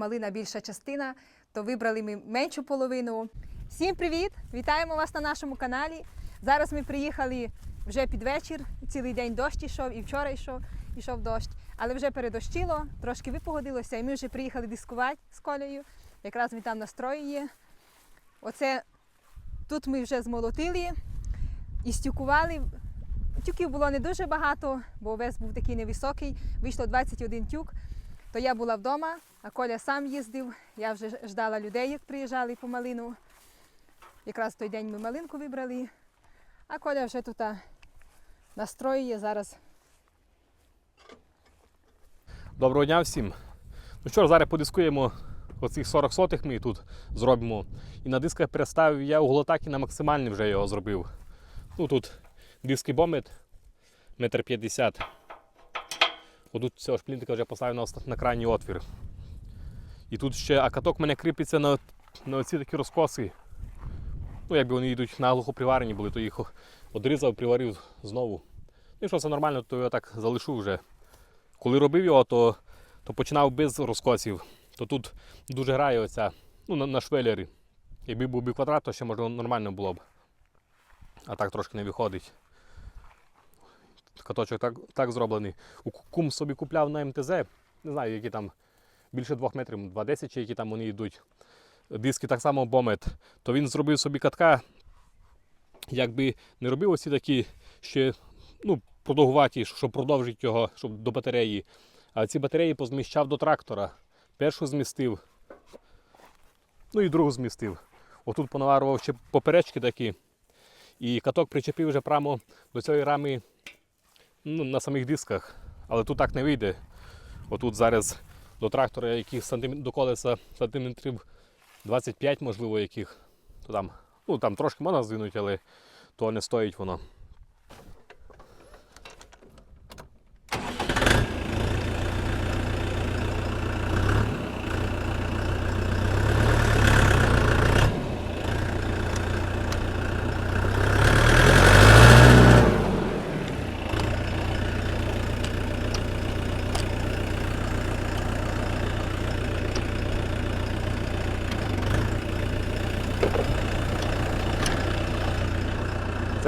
малина більша частина, то вибрали ми меншу половину. Всім привіт! Вітаємо вас на нашому каналі. Зараз ми приїхали вже під вечір, цілий день дощ ішов, і вчора йшов, ішов дощ, але вже передощило, трошки випогодилося, і ми вже приїхали дискувати з колею. Якраз ми там настрої є. Оце тут ми вже змолотили і стюкували. Тюків було не дуже багато, бо вес був такий невисокий. Вийшло 21 тюк. То я була вдома, а Коля сам їздив. Я вже ждала людей, як приїжджали по малину. Якраз той день ми малинку вибрали. А Коля вже тут настроює зараз. Доброго дня всім. Ну що зараз подискуємо оцих 40 сотих ми тут зробимо. І на дисках переставив я у углотаки на максимальний вже його зробив. Ну тут диски бомет метр п'ятдесят. Отут цього шплінтика вже поставив на, крайній отвір. І тут ще а каток мене кріпиться на, на оці такі розкоси. Ну, якби вони йдуть наглухо приварені були, то їх одрізав, приварив знову. Ну і що це нормально, то я так залишу вже. Коли робив його, то, то починав без розкосів. То тут дуже грає оця, ну, на, на швелері. Якби був би квадрат, то ще можливо нормально було б. А так трошки не виходить. Каточок так, так зроблений. Кум собі купляв на МТЗ. Не знаю, які там більше 2 метрів, 2,10 чи які там вони йдуть. Диски так само бомет. То він зробив собі катка, якби не робив оці такі ще ну, продовгуваті, щоб продовжити його, щоб до батареї. А ці батареї позміщав до трактора. Першу змістив, ну і другу змістив. Отут понаварував ще поперечки такі. І каток причепив вже прямо до цієї рами ну, на самих дисках. Але тут так не вийде. Отут зараз до трактора, яких сантим... до колеса сантиметрів 25, можливо, яких. То там, ну, там трошки можна здвинути, але то не стоїть воно.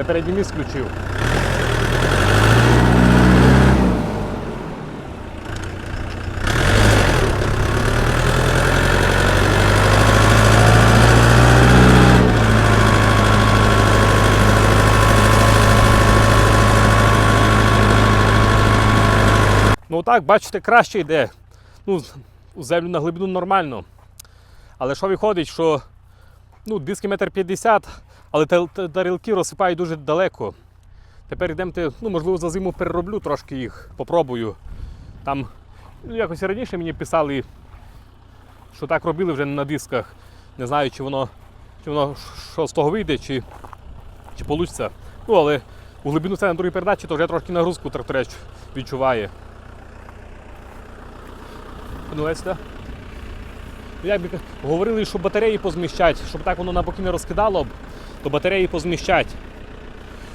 Це передній міст включив. Ну так, бачите, краще йде. Ну, у землю на глибину нормально. Але що виходить, що ну, диски метр п'ятдесят, але та- та- тарілки розсипають дуже далеко. Тепер йдемо, ну, можливо, за зиму перероблю трошки їх, попробую. Там ну, якось раніше мені писали, що так робили вже на дисках. Не знаю, чи воно, чи воно що з того вийде, чи, чи вийде. Ну, але у глибину це на другій передачі, то вже трошки нагрузку тракторець відчуває. Ну, ось так. Як би говорили, що батареї позміщать, щоб так воно на боки не розкидало б, то батареї позміщать.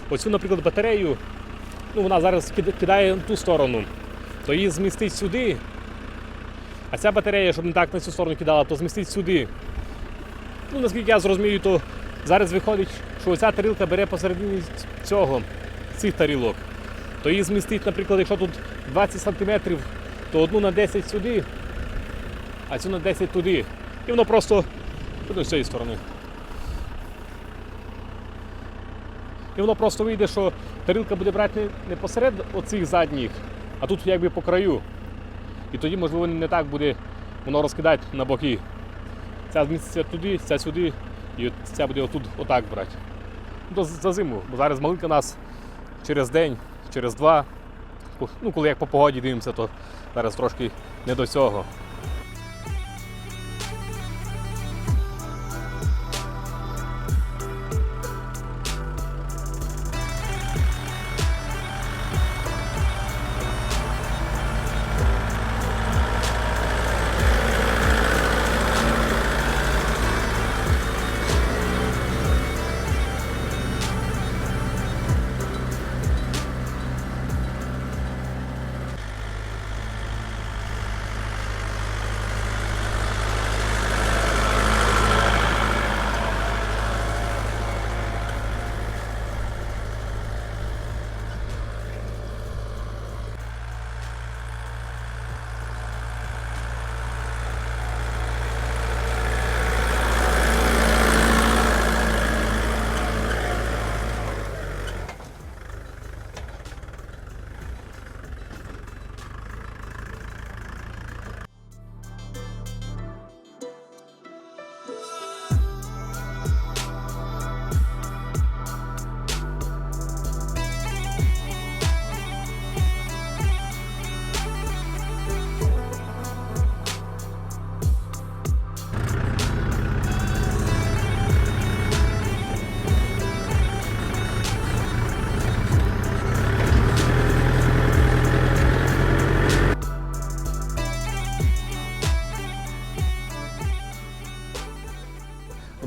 Оцю, наприклад, батарею, ну вона зараз кидає в ту сторону, то її змістить сюди. А ця батарея, щоб не так на цю сторону кидала, то змістить сюди. Ну, наскільки я зрозумію, то зараз виходить, що оця тарілка бере посередині цього, цих тарілок. То її змістить, наприклад, якщо тут 20 см, то одну на 10 сюди, а цю на 10 туди. І воно просто з цієї сторони. І воно просто вийде, що тарілка буде брати не, посеред оцих задніх, а тут якби по краю. І тоді, можливо, не так буде воно розкидати на боки. Ця зміститься туди, ця сюди, і ця буде отут отак брати. Ну, за зиму, бо зараз малинка нас через день, через два. Ну, коли як по погоді дивимося, то зараз трошки не до цього.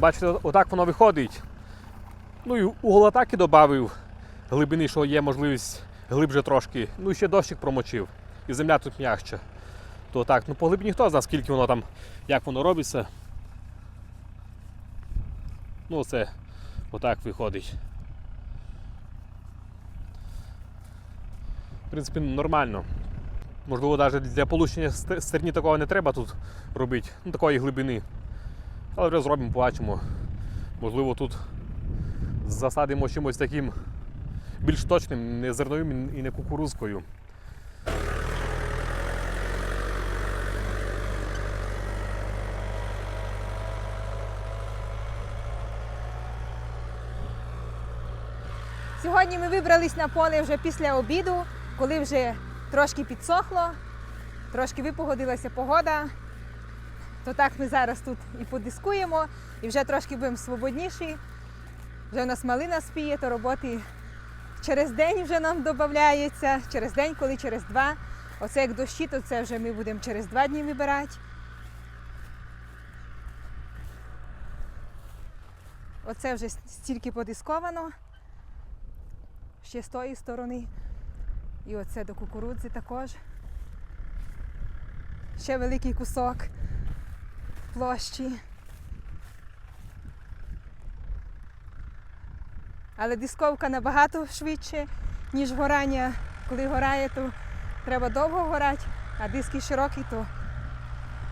Бачите, отак воно виходить. Ну і угол атаки додав глибини, що є можливість глибше трошки. Ну і ще дощик промочив. І земля тут м'якша. То так, ну по глибині хто знає, скільки воно там, як воно робиться. Ну це отак виходить. В принципі, нормально. Можливо, навіть для получення стерні такого не треба тут робити, ну такої глибини. Але вже зробимо, побачимо. Можливо, тут засадимо чимось таким більш точним, не зерновим і не кукурузкою. Сьогодні ми вибрались на поле вже після обіду, коли вже трошки підсохло, трошки випогодилася погода. То так ми зараз тут і подискуємо, і вже трошки будемо свободніші. Вже у нас малина спіє, то роботи через день вже нам додається, через день, коли через два. Оце як дощі, то це вже ми будемо через два дні вибирати. Оце вже стільки подисковано ще з тої сторони. І оце до кукурудзи також. Ще великий кусок площі. Але дисковка набагато швидше, ніж горання. Коли горає, то треба довго горати, а диски широкі, то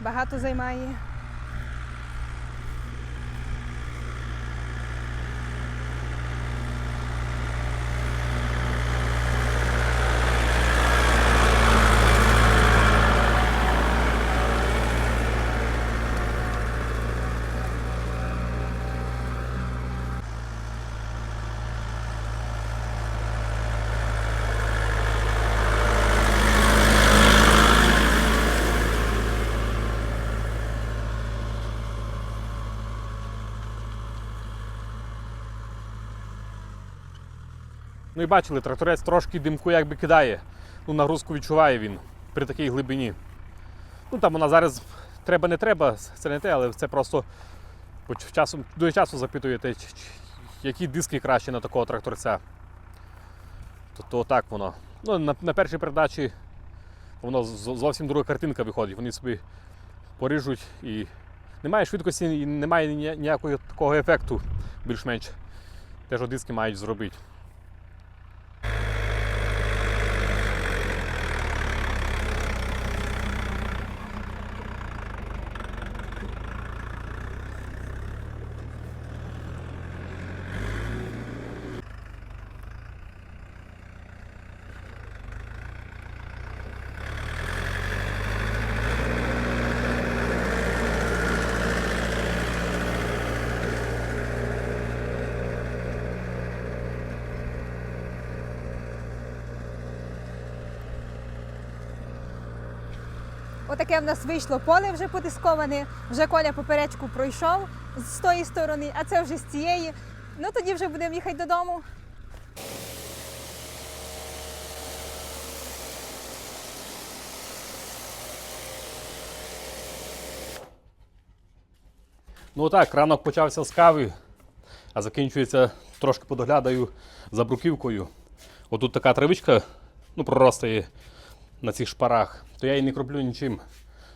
багато займає. Ну і бачили, тракторець трошки димку якби кидає. Ну, нагрузку відчуває він при такій глибині. Ну там вона зараз треба не треба, це не те, але це просто часом, до часу запитуєте, які диски краще на такого тракторця. То, то так воно. Ну, на, на першій передачі воно зовсім друга картинка виходить. Вони собі поріжуть і немає швидкості і немає ніякого такого ефекту більш-менш. Те, що диски мають зробити. Отаке в нас вийшло поле вже подисковане. Вже Коля поперечку пройшов з тої сторони, а це вже з цієї. Ну тоді вже будемо їхати додому. Ну так, ранок почався з кави, а закінчується трошки подоглядаю за бруківкою. Отут така травичка ну, проростає на цих шпарах, то я її не кроплю нічим.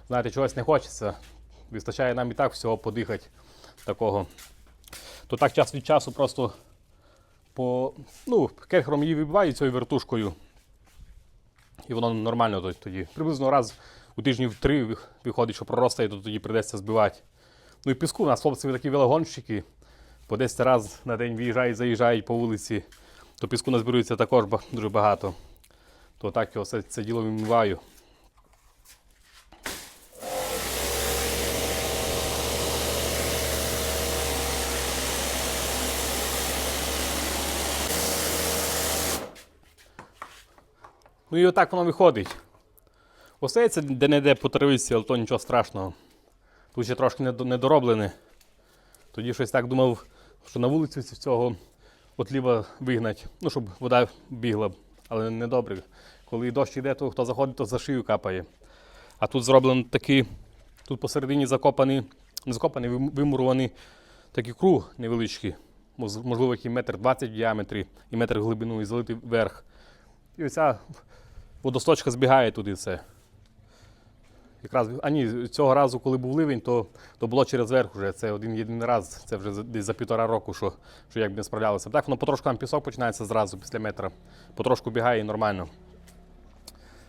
Знаєте, чогось не хочеться. Вистачає нам і так всього подихати такого. То так час від часу просто по ну, керхером її вибиваю цією вертушкою. І воно нормально тоді. Приблизно раз у тижнів три вих- виходить, що проростає, то тоді прийдеться збивати. Ну і піску, у нас хлопці такі велогонщики. По 10 разів на день виїжджають, заїжджають по вулиці, то піску назбирується також дуже багато. То так його це, це діло вимиваю. Ну і отак воно виходить. Остається де-не-де по травиці, але то нічого страшного. Тут ще трошки недороблене. Тоді щось так думав, що на вулицю ці- цього отліва вигнать, ну, щоб вода бігла, але не добре. Коли дощ йде, то хто заходить, то за шию капає. А тут зроблено такий, тут посередині закопаний, не закопаний, вимурований такий круг невеличкий, можливо, який метр 20 в діаметрі і метр в глибину, і залитий вверх. І оця водосточка збігає туди все. Якраз, а ні, цього разу, коли був ливень, то, то було через верх вже. Це один єдиний раз, це вже десь за півтора року, що, що як не справлялися. Так, воно потрошку там пісок починається зразу після метра. Потрошку бігає і нормально.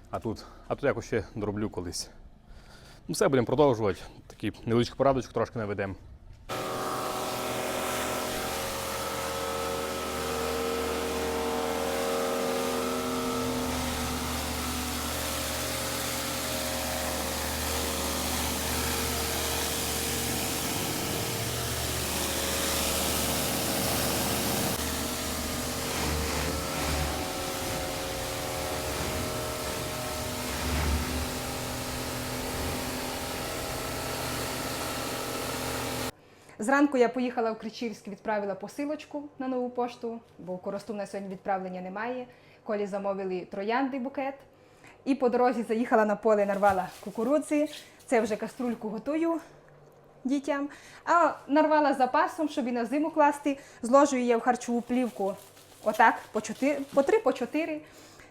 А тут, а тут якось ще дроблю колись. Ну, все, будемо продовжувати. Такий невеличкий порадочок трошки наведемо. Зранку я поїхала в Кричівськ, відправила посилочку на нову пошту, бо Коросту на сьогодні відправлення немає. Колі замовили троянди букет. І по дорозі заїхала на поле, нарвала кукурудзи. Це вже каструльку готую дітям. А нарвала запасом, щоб і на зиму класти. Зложую її в харчову плівку отак, по, чотири, по три, по чотири.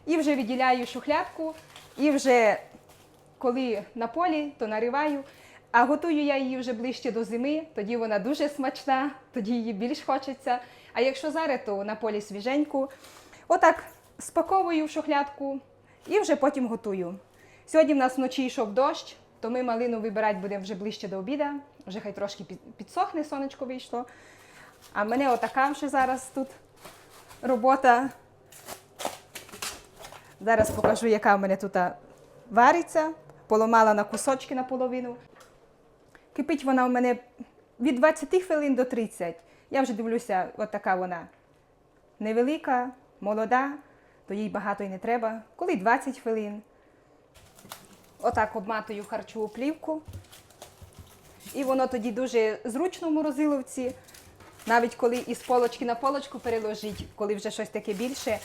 І вже відділяю шухлядку. І вже коли на полі, то нариваю. А готую я її вже ближче до зими, тоді вона дуже смачна, тоді її більш хочеться. А якщо зараз, то на полі свіженьку. Отак спаковую в шухлядку і вже потім готую. Сьогодні в нас вночі йшов дощ, то ми малину вибирати будемо вже ближче до обіда. Вже хай трошки підсохне, сонечко вийшло. А мене отака вже зараз тут робота. Зараз покажу, яка в мене тут вариться. Поламала на кусочки наполовину. Кипить вона у мене від 20 хвилин до 30. Я вже дивлюся, от така вона невелика, молода, то їй багато і не треба. Коли 20 хвилин. Отак обматую харчову плівку. І воно тоді дуже зручно в морозиловці. Навіть коли із полочки на полочку переложить, коли вже щось таке більше.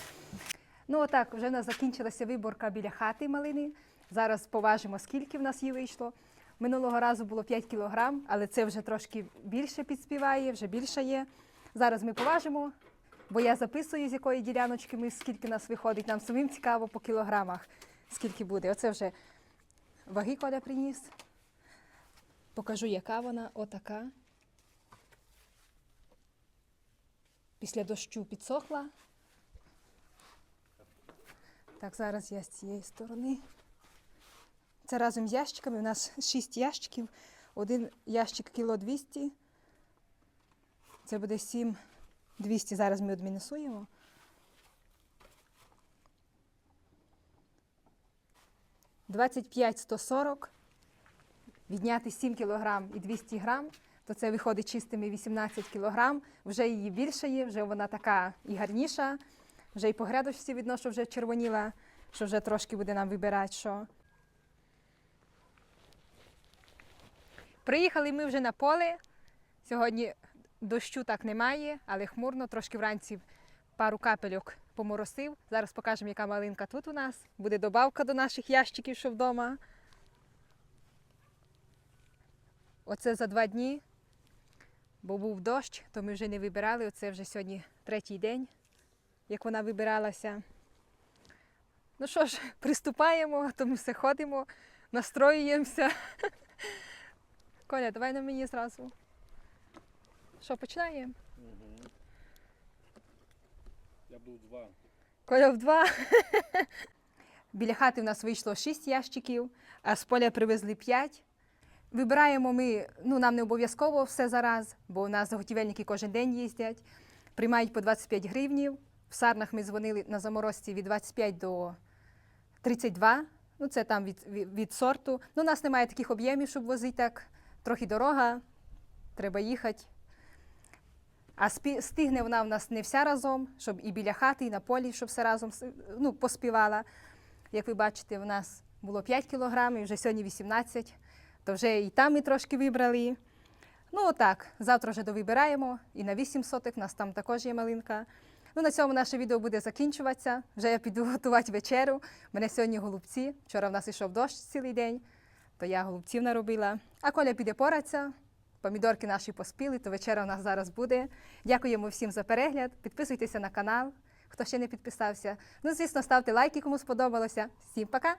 Ну, отак, вже в нас закінчилася виборка біля хати малини. Зараз поважимо, скільки в нас її вийшло. Минулого разу було 5 кілограм, але це вже трошки більше підспіває, вже більше є. Зараз ми поважимо, бо я записую, з якої діляночки ми, скільки нас виходить. Нам самим цікаво по кілограмах, скільки буде. Оце вже ваги Коля приніс. Покажу, яка вона, отака. Після дощу підсохла. Так, зараз я з цієї сторони. Це разом з ящиками. У нас 6 ящиків. Один ящик кіло 200. Це буде 7 200. Зараз ми відмінусуємо. Двадцять п'ять 140. Відняти 7 кг і 200 грам, то це виходить чистими 18 кг. Вже її більше є, вже вона така і гарніша. Вже і по грядочці видно, що вже червоніла, що вже трошки буде нам вибирати, що. Приїхали ми вже на поле. Сьогодні дощу так немає, але хмурно, трошки вранці пару капельок поморосив. Зараз покажемо, яка малинка тут у нас. Буде добавка до наших ящиків, що вдома. Оце за два дні, бо був дощ, то ми вже не вибирали. Оце вже сьогодні третій день, як вона вибиралася. Ну що ж, приступаємо, то ми все ходимо, настроюємося. Коля, давай на мені зразу. Що, починаємо? Я був два. Коля в два. Біля хати в нас вийшло 6 ящиків, а з поля привезли 5. Вибираємо ми, ну нам не обов'язково все зараз, бо у нас заготівельники кожен день їздять, приймають по 25 гривнів. В сарнах ми дзвонили на заморозці від 25 до 32. Ну, це там від, від, від сорту. Ну, у нас немає таких об'ємів, щоб возити так. Трохи дорога, треба їхати. А стигне вона в нас не вся разом, щоб і біля хати, і на полі, щоб все разом ну, поспівала. Як ви бачите, в нас було 5 кілограмів, вже сьогодні 18, то вже і там ми трошки вибрали. Ну, отак, завтра вже довибираємо, і на 8 сотих, в нас там також є малинка. Ну, на цьому наше відео буде закінчуватися. Вже я піду готувати вечерю. Мене сьогодні голубці. Вчора в нас йшов дощ цілий день, то я голубців наробила. А Коля піде поратися, помідорки наші поспіли, то вечора у нас зараз буде. Дякуємо всім за перегляд. Підписуйтеся на канал, хто ще не підписався. Ну, звісно, ставте лайки, кому сподобалося. Всім пока!